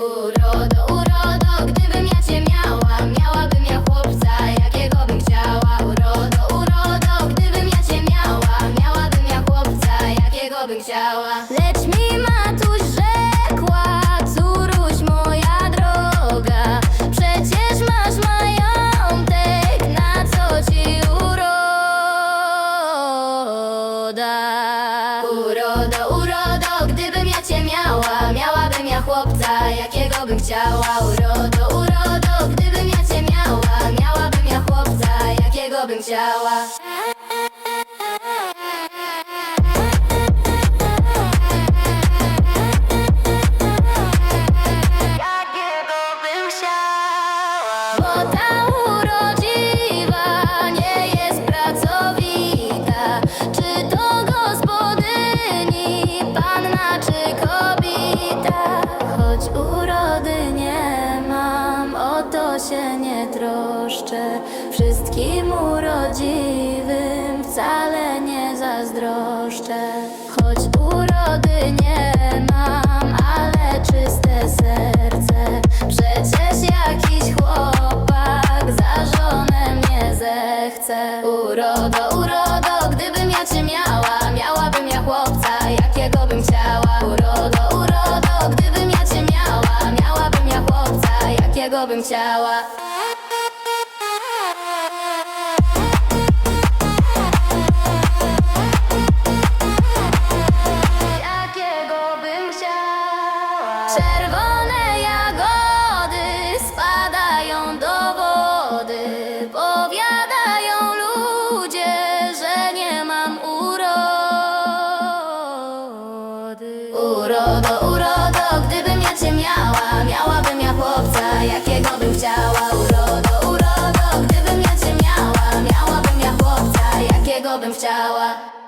urodo, urodo. Gdybym ja cię miała, miałabym ja chłopca Jakiego bym chciała. Urodo, urodo, gdybym ja cię miała Miałabym ja chłopca, jakiego bym chciała. Lecz mi matuś rzekła Córuś moja droga. Przecież masz majątek Na co ci uroda? działa Urodo, urodo, gdybym ja cię miała Miałabym ja chłopca, jakiego bym chciała. Nie troszczę. Wszystkim urodziwym wcale nie zazdroszczę. Choć urody nie mam, ale czyste serce. Przecież jakiś chłopak za żonę mnie zechce. Urodo, urodo, gdybym ja cię miała, miałabym ja chłopca, jakiego bym chciała. Urodo, urodo, gdybym ja cię miała, miałabym ja chłopca, jakiego bym chciała. Czerwone jagody spadają do wody. Powiadają ludzie, że nie mam urody. Urodo, urodo, gdybym ja cię miała, miałabym ja chłopca, jakiego bym chciała. Urodo, urodo, gdybym ja cię miała, miałabym ja chłopca, jakiego bym chciała.